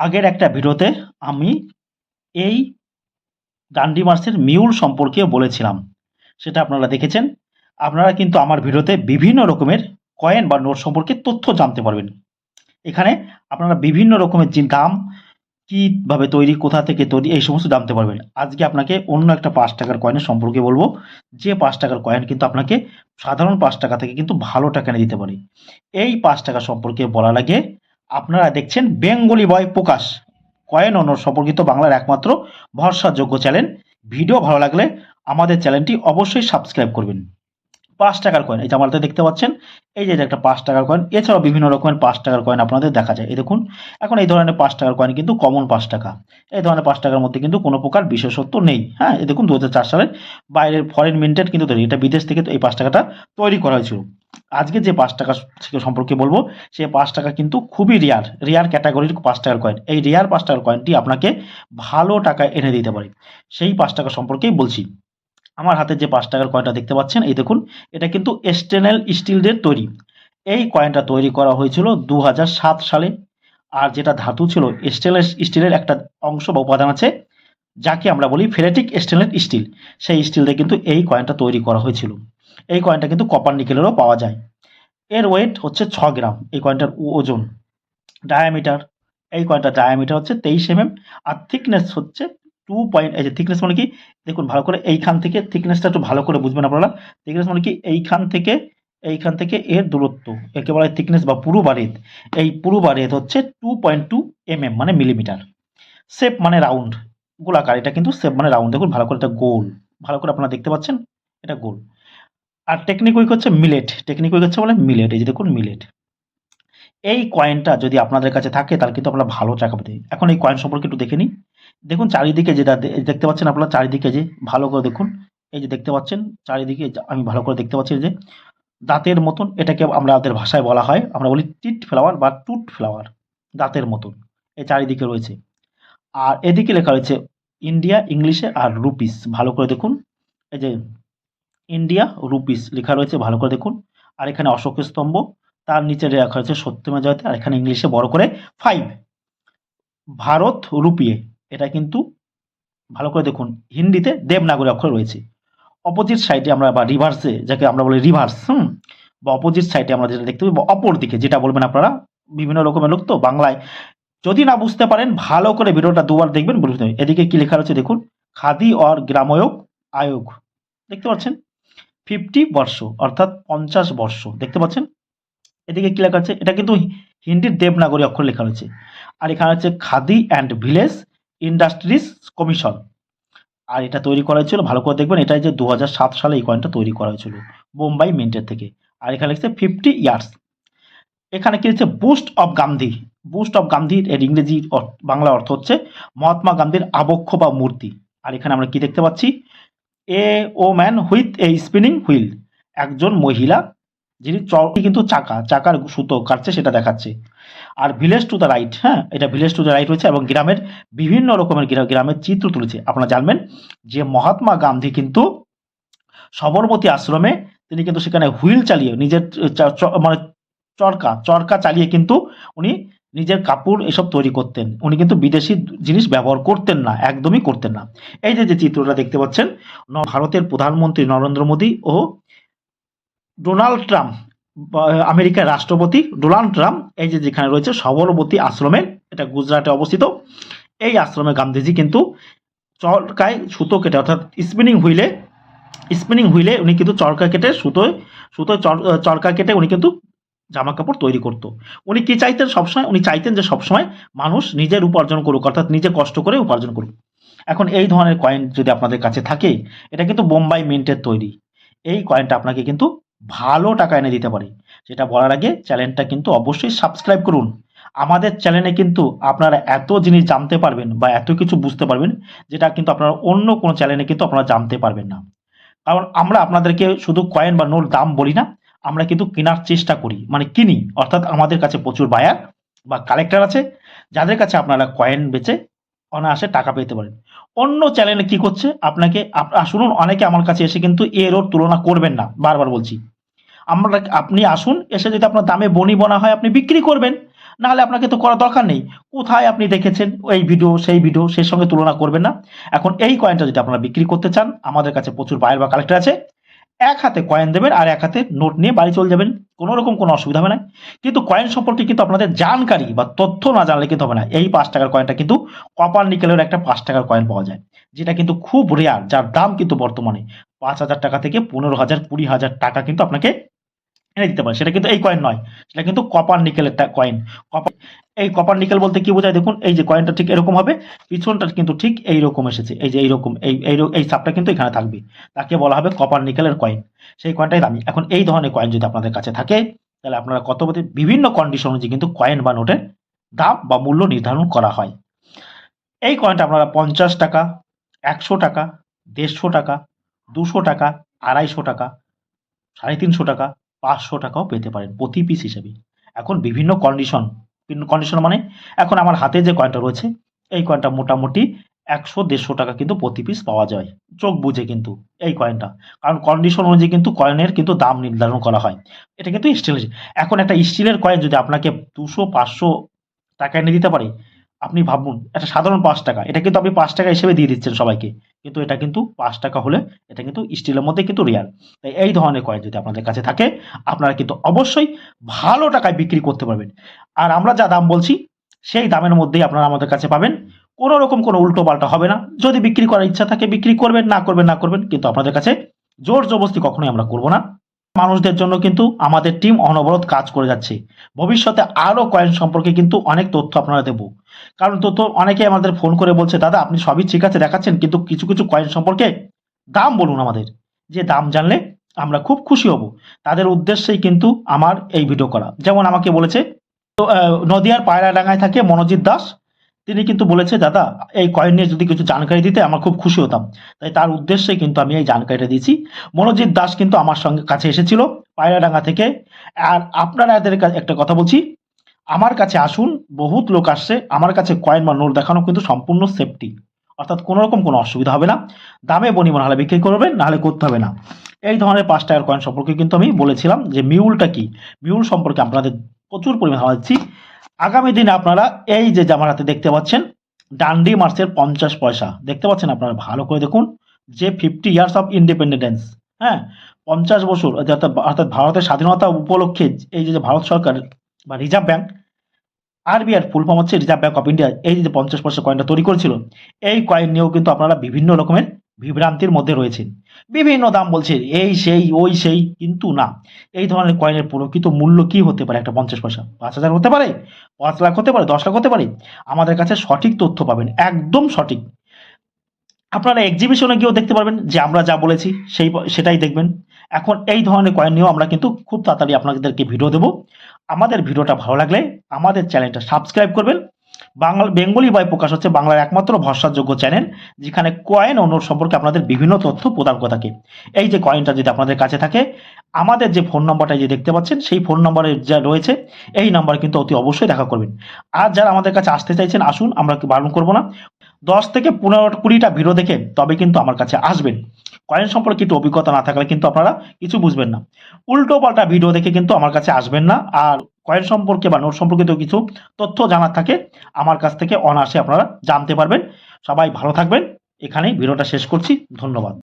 আগের একটা ভিডিওতে আমি এই ডান্ডি মার্চের মিউল সম্পর্কে বলেছিলাম। সেটা আপনারা দেখেছেন। আপনারা কিন্তু আমার ভিডিওতে বিভিন্ন রকমের কয়েন বা নোট সম্পর্কে তথ্য জানতে পারবেন। এখানে আপনারা বিভিন্ন রকমের যে দাম, কীভাবে তৈরি, কোথা থেকে তৈরি, এই সমস্ত জানতে পারবেন। আজকে আপনাকে অন্য একটা পাঁচ টাকার কয়েনের সম্পর্কে বলব। যে পাঁচ টাকার কয়েন কিন্তু আপনাকে সাধারণ পাঁচ টাকা থেকে কিন্তু ভালো টাকা এনে দিতে পারে। এই পাঁচ টাকা সম্পর্কে বলার আগে আপনারা দেখছেন বেঙ্গলি বয় প্রকাশ। কয়েন অনর সম্পর্কিত বাংলার একমাত্র ভরসাযোগ্য চ্যানেল। ভিডিও ভালো লাগলে আমাদের চ্যানেলটি অবশ্যই সাবস্ক্রাইব করবেন। পাঁচ টাকার কয়েন এই যে আমাদের দেখতে পাচ্ছেন, এই যে একটা পাঁচ টাকার কয়েন এছাড়াও বিভিন্ন রকমের পাঁচ টাকার কয়েন আপনাদের দেখা যায়। এই দেখুন, এখন এই ধরনের পাঁচ টাকার কয়েন কিন্তু কমন পাঁচ টাকা। এই ধরনের পাঁচ টাকার মধ্যে কিন্তু কোনো প্রকার বিশেষত্ব নেই। হ্যাঁ এই দেখুন দু হাজার চার সালের বাইরের ফরেন মিন্টেড কিন্তু তৈরি। এটা বিদেশ থেকে এই পাঁচ টাকাটা তৈরি করা হয়েছিল। আজকে যে পাঁচ টাকা সম্পর্কে বলব সেই পাঁচ টাকা কিন্তু খুবই রেয়ার রেয়ার ক্যাটাগরির পাঁচ টাকার কয়েন এই রেয়ার পাঁচ টাকার কয়েনটি আপনাকে ভালো টাকা এনে দিতে পারে। সেই পাঁচ টাকা সম্পর্কেই বলছি। আমার হাতে যে পাঁচ টাকার কয়েনটা দেখতে পাচ্ছেন, এই দেখুন, এটা কিন্তু স্টেনলেস স্টিলের তৈরি। এই কয়েনটা তৈরি করা হয়েছিল দু হাজার সাত সালে। আর যেটা ধাতু ছিল স্টেনলেস স্টিলের একটা অংশ বা উপাদান আছে, যাকে আমরা বলি ফেরেটিক স্টেনলেস স্টিল সেই স্টিল দিয়ে কিন্তু এই কয়েনটা তৈরি করা হয়েছিল। এই কয়েনটা কিন্তু কপার নিকেলেরও পাওয়া যায়। এর ওয়েট হচ্ছে ছ গ্রাম। এই কয়েনটার ওজন ডায়ামিটার এই কয়েনটার ডায়ামিটার হচ্ছে তেইশ এম আর থিকনেস হচ্ছে টু পয়েন্ট এই যে থিকনেস মানে কি? দেখুন, ভালো করে এইখান থেকে থিকনেসটা একটু ভালো করে বুঝবেন আপনারা। থিকনেস মানে কি? এইখান থেকে এইখান থেকে এর দূরত্ব, একেবারে থিকনেস বা পুরো বারেদ এই পুরো বারেদ হচ্ছে two point two M M মানে মিলিমিটার শেপ মানে রাউন্ড গোলাকার, এটা কিন্তু শেপ মানে রাউন্ড দেখুন, ভালো করে এটা গোল। ভালো করে আপনারা দেখতে পাচ্ছেন? এটা গোল। আর টেকনিক উইক হচ্ছে মিলেট টেকনিক উইক হচ্ছে বলে মিলেট এই যে দেখুন মিলেট এই কয়েনটা যদি আপনাদের কাছে থাকে, তাহলে কিন্তু আপনারা ভালো টাকা পেতে এখন এই কয়েন সম্পর্কে একটু দেখে নিই। দেখুন চারিদিকে যেটা দেখতে পাচ্ছেন আপনারা চারিদিকে যে ভালো করে দেখুন। এই যে দেখতে পাচ্ছেন, চারিদিকে আমি ভালো করে দেখতে পাচ্ছি যে দাঁতের মতন এটাকে আমরা আমাদের ভাষায় বলা হয়। আমরা বলি টিট ফ্লাওয়ার বা টুট ফ্লাওয়ার, দাঁতের মতন। এই চারিদিকে রয়েছে। আর এদিকে লেখা রয়েছে ইন্ডিয়া, ইংলিশে আর রুপিস। ভালো করে দেখুন। এই যে ইন্ডিয়া, রুপিস লেখা রয়েছে, ভালো করে দেখুন। আর এখানে অশোক স্তম্ভ, তার নিচে লেখা রয়েছে সত্যমে জয়তে আর এখানে ইংলিশে বড় করে ফাইভ ভারত রুপিয়ে। এটা কিন্তু ভালো করে দেখুন, হিন্দিতে দেবনাগরী অক্ষর রয়েছে। অপোজিট সাইডে আমরা বা রিভার্সে যাকে আমরা বলি রিভার্স হুম? বা অপোজিট সাইডে আমরা যেটা দেখতে পাই, বা অপর দিকে যেটা বলবেন আপনারা, বিভিন্ন রকমের লোক তো বাংলায়। যদি না বুঝতে পারেন, ভালো করে ভিডিওটা দুবার দেখবেন বুঝতে পারবেন এদিকে কি লেখা রয়েছে দেখুন, খাদি অর গ্রাময়োগ আয়োগ। দেখতে পাচ্ছেন? ফিফটি বর্ষ, অর্থাৎ পঞ্চাশ বর্ষ। দেখতে পাচ্ছেন? এদিকে কি লেখা আছে? এটা কিন্তু হিন্দির দেবনাগরী অক্ষর লেখা রয়েছে। আর এখানে হচ্ছে Khadi and village industries commission আর এটা তৈরি করা হয়েছিল, ভালো করে দেখবেন, এটাই যে দু সালে এই কয়েনটা তৈরি করা হয়েছিল, বোম্বাই মিন্টের থেকে। আর এখানে লিখছে ফিফটি ইয়ার্স এখানে কি হচ্ছে bust of Gandhi bust of গান্ধীর এর ইংরেজি বাংলা অর্থ হচ্ছে মহাত্মা গান্ধীর আবক্ষ বা মূর্তি। আর এখানে আমরা কি দেখতে পাচ্ছি? A woman with a spinning wheel একজন মহিলা যিনি চরকি কিন্তু চাকা, চাকার সুতো কাটছে সেটা দেখাচ্ছে। আর ভিলেজ টু দ্য রাইট হ্যাঁ এটা ভিলেজ টু দ্য রাইট রয়েছে এবং গ্রামের বিভিন্ন রকমের গ্রা- গ্রামের চিত্র তুলেছে। আপনারা জানবেন যে মহাত্মা গান্ধী কিন্তু সবরমতী আশ্রমে তিনি কিন্তু সেখানে হুইল চালিয়ে নিজের মানে চরকা চরকা চালিয়ে কিন্তু উনি নিজের কাপড় এসব তৈরি করতেন। উনি কিন্তু বিদেশি জিনিস ব্যবহার করতেন না, একদমই করতেন না। এই যে যে চিত্রটা দেখতে পাচ্ছেন ভারতের প্রধানমন্ত্রী নরেন্দ্র মোদী ও ডোনাল্ড ট্রাম্প আমেরিকার রাষ্ট্রপতি ডোনাল্ড ট্রাম্প, এই যে যেখানে রয়েছে সবরবতী আশ্রমে, এটা গুজরাটে অবস্থিত, এই আশ্রমে গান্ধীজি কিন্তু চরকায় সুতো কেটে, অর্থাৎ স্পিনিং হুইলে স্পিনিং হুইলে উনি কিন্তু চরকা কেটে সুতোয় সুতোয় চর- চরকা কেটে উনি কিন্তু জামা কাপড় তৈরি করতো। উনি কি চাইতেন সবসময়? উনি চাইতেন যে সবসময় মানুষ নিজের উপার্জন করুক, অর্থাৎ নিজে কষ্ট করে উপার্জন করুক। এখন এই ধরনের কয়েন যদি আপনাদের কাছে থাকে, এটা কিন্তু বোম্বাই মিন্টের তৈরি। এই কয়েনটা আপনাকে কিন্তু ভালো টাকা এনে দিতে পারে। সেটা বলার আগে চ্যানেলটা কিন্তু অবশ্যই সাবস্ক্রাইব করুন। আমাদের চ্যানেলে কিন্তু আপনারা এত জিনিস জানতে পারবেন বা এত কিছু বুঝতে পারবেন, যেটা কিন্তু আপনারা অন্য কোনো চ্যানেলে কিন্তু আপনারা জানতে পারবেন না। কারণ আমরা আপনাদেরকে শুধু কয়েন বা নোট দাম বলি না, আমরা কিন্তু কেনার চেষ্টা করি মানে কিনি। অর্থাৎ আমাদের কাছে প্রচুর বায়ার বা কালেক্টর আছে, যাদের কাছে আপনারা কয়েন বেচে অনায়াসে টাকা পেতে পারেন। অন্য চ্যানেলে কি করছে, আপনাকে, আপ- শুনুন, অনেকে আমার কাছে এসে কিন্তু এর ওর তুলনা করবেন না, বারবার বলছি। আমরা আপনি আসুন, এসে যদি আপনার দামে বনি বনা হয় আপনি বিক্রি করবেন। নাহলে আপনাকে তো করার দরকার নেই। কোথায় আপনি দেখেছেন এই ভিডিও সেই ভিডিও সেই সঙ্গে তুলনা করবেন না? এখন এই কয়েনটা যদি আপনারা বিক্রি করতে চান, আমাদের কাছে প্রচুর বায়ার বা কালেক্টর আছে। এক হাতে কয়েন দেবেন আর এক হাতে নোট নিয়ে বাড়ি চলে যাবেন। কোনো রকম কোনো অসুবিধা হবে না। কিন্তু কয়েন সম্পর্কে কিন্তু আপনাদের জানকারি বা তথ্য না জানলে কিন্তু হবে না। এই পাঁচ টাকার কয়েনটা কিন্তু কপার নিকেলের একটা পাঁচ টাকার কয়েন পাওয়া যায়। যেটা কিন্তু খুব রেয়ার যার দাম কিন্তু বর্তমানে পাঁচ হাজার টাকা থেকে পনেরো হাজার, কুড়ি হাজার টাকা কিন্তু আপনাকে এনে দিতে পারে। সেটা কিন্তু এই কয়েন নয়। সেটা কিন্তু কপার নিকেলের কয়েন কপার এই কপার নিকেল বলতে কি বোঝায় দেখুন? এই যে কয়েনটা ঠিক এরকম হবে, পিছনটা কিন্তু ঠিক এই রকম এসেছে। এই যে এইরকম, এই এই সাপটা কিন্তু এখানে থাকবে। তাকে বলা হবে কপার নিকেলের কয়েন সেই কয়েনটাই দামি। এখন এই ধরনের কয়েন যদি আপনাদের কাছে থাকে, তাহলে আপনারা কত বিভিন্ন কন্ডিশন অনুযায়ী কিন্তু কয়েন বা নোটের দাম বা মূল্য নির্ধারণ করা হয়। এই কয়েনটা আপনারা পঞ্চাশ টাকা, একশো টাকা, দেড়শো টাকা, দুশো টাকা, আড়াইশো টাকা, সাড়ে তিনশো টাকা পাঁচশো টাকাও পেতে পারেন প্রতি পিস হিসেবে। এখন বিভিন্ন কন্ডিশন বিভিন্ন কন্ডিশন মানে এখন আমার হাতে যে কয়েনটা রয়েছে, এই কয়েনটা মোটামুটি একশো, দেড়শো টাকা কিন্তু প্রতি পিস পাওয়া যায়। চোখ বুঝে কিন্তু এই কয়েনটা কারণ কন্ডিশন অনুযায়ী কিন্তু কয়েনের কিন্তু দাম নির্ধারণ করা হয়। এটা কিন্তু স্টিলের এখন একটা স্টিলের কয়েন যদি আপনাকে দুশো, পাঁচশো টাকা এনে দিতে পারে আপনি ভাবুন এটা সাধারণ পাঁচ টাকা, এটা কিন্তু আপনি পাঁচ টাকা হিসেবে দিয়ে দিচ্ছেন সবাইকে। কিন্তু এটা কিন্তু পাঁচ টাকা হলে এটা কিন্তু স্টিলের মধ্যে কিন্তু রেয়ার তাই এই ধরনের কয়েন যদি আপনাদের কাছে থাকে, আপনারা কিন্তু অবশ্যই ভালো টাকায় বিক্রি করতে পারবেন। আর আমরা যা দাম বলছি, সেই দামের মধ্যেই আপনারা আমাদের কাছে পাবেন। কোনো রকম কোনো উল্টো পাল্টা হবে না। যদি বিক্রি করার ইচ্ছা থাকে, বিক্রি করবেন, না করবেন না করবেন, কিন্তু আপনাদের কাছে জোর জবস্তি কখনোই আমরা করব না। মানুষদের জন্য কিন্তু আমাদের টিম অনবরত কাজ করে যাচ্ছে। ভবিষ্যতে আরও কয়েন সম্পর্কে কিন্তু অনেক তথ্য আপনারা দেবো। কারণ তথ্য অনেকে আমাদের ফোন করে বলছে, দাদা, আপনি সবই ঠিক আছে দেখাচ্ছেন, কিন্তু কিছু কিছু কয়েন সম্পর্কে দাম বলুন আমাদের। যে দাম জানলে আমরা খুব খুশি হব। তাদের উদ্দেশ্যেই কিন্তু আমার এই ভিডিও করা। যেমন আমাকে বলেছে, তো নদিয়ার পায়রাডাঙ্গায় থাকে মনোজিৎ দাস তিনি কিন্তু বলেছে, দাদা, এই কয়েন নিয়ে যদি কিছু জানকারি দিতে আমার খুব খুশি হতাম। তাই তার উদ্দেশ্যে কিন্তু আমি এই জানকারিটা দিয়েছি। মনোজিৎ দাস কিন্তু আমার সঙ্গে কাছে এসেছিল পায়রাডাঙ্গা থেকে। আর আপনারা এদের একটা কথা বলছি। আমার কাছে আসুন, বহুত লোক আসছে। আমার কাছে কয়েন বা নোট দেখানো কিন্তু সম্পূর্ণ সেফটি অর্থাৎ কোনো রকম কোনো অসুবিধা হবে না। দামে বনিমন হলে বিক্রি করবেন, নাহলে করতে হবে না। এই ধরনের পাঁচ টাকার কয়েন সম্পর্কে কিন্তু আমি বলেছিলাম যে মিউলটা কি? মিউল সম্পর্কে আপনাদের প্রচুর পরিমাণে দিচ্ছি। আগামী দিনে আপনারা এই যে জামার দেখতে পাচ্ছেন, ডান্ডি মার্চের পঞ্চাশ পয়সা। দেখতে পাচ্ছেন আপনারা? ভালো করে দেখুন। যে ফিফটি ইয়ার্স অফ ইন্ডিপেন্ডেন্স হ্যাঁ? পঞ্চাশ বছর অর্থাৎ ভারতের স্বাধীনতা উপলক্ষে এই যে ভারত সরকার বা reserve bank, RBI full form হচ্ছে রিজার্ভ ব্যাংক অফ ইন্ডিয়া, এই যে পঞ্চাশ পয়সা কয়েনটা তৈরি করেছিল, এই কয়েন নিয়েও কিন্তু আপনারা বিভিন্ন রকমের বিভ্রান্তির মধ্যে রয়েছেন বিভিন্ন দাম বলছে, এই, সেই, ওই, সেই, কিন্তু না। এই ধরনের কয়েনের প্রকৃত মূল্য কি হতে পারে? একটা পঞ্চাশ পয়সা, পাঁচ হাজার হতে পারে, পাঁচ লাখ হতে পারে, দশ লাখ হতে পারে। আমাদের কাছে সঠিক তথ্য পাবেন, একদম সঠিক। আপনারা এক্সিবিশনে গিয়েও দেখতে পারবেন যে আমরা যা বলেছি, সেই, সেটাই দেখবেন। এখন এই ধরনের কয়েন নিয়েও আমরা কিন্তু খুব তাড়াতাড়ি আপনাদেরকে ভিডিও দেবো। আমাদের ভিডিওটা ভালো লাগলে আমাদের চ্যানেলটা সাবস্ক্রাইব করবেন বাংলা, বেঙ্গলি বাই প্রকাশ হচ্ছে বাংলার একমাত্র ভরসাযোগ্য চ্যানেল, যেখানে কয়েন ও নোট সম্পর্কে আপনাদের বিভিন্ন তথ্য প্রদান করে থাকে। এই যে কয়েনটা যদি আপনাদের কাছে থাকে, আমাদের যে ফোন নম্বরটা যে দেখতে পাচ্ছেন, সেই ফোন নম্বরে যা রয়েছে, এই নাম্বার কিন্তু অতি অবশ্যই দেখা করবেন। আর যারা আমাদের কাছে আসতে চাইছেন, আসুন, আমরা বারণ করব না। দশ থেকে পনেরো কুড়িটা ভিডিও দেখে তবে কিন্তু আমার কাছে আসবেন। কয়েন সম্পর্কে একটু অভিজ্ঞতা না থাকলে কিন্তু আপনারা কিছু বুঝবেন না। উল্টো পাল্টা ভিডিও দেখে কিন্তু আমার কাছে আসবেন না। আর কয়েন সম্পর্কে বা নোট সম্পর্কিত কিছু তথ্য জানার থাকে, আমার কাছ থেকে অনায়াসে আপনারা জানতে পারবেন। সবাই ভালো থাকবেন। এখানেই ভিডিওটা শেষ করছি। ধন্যবাদ।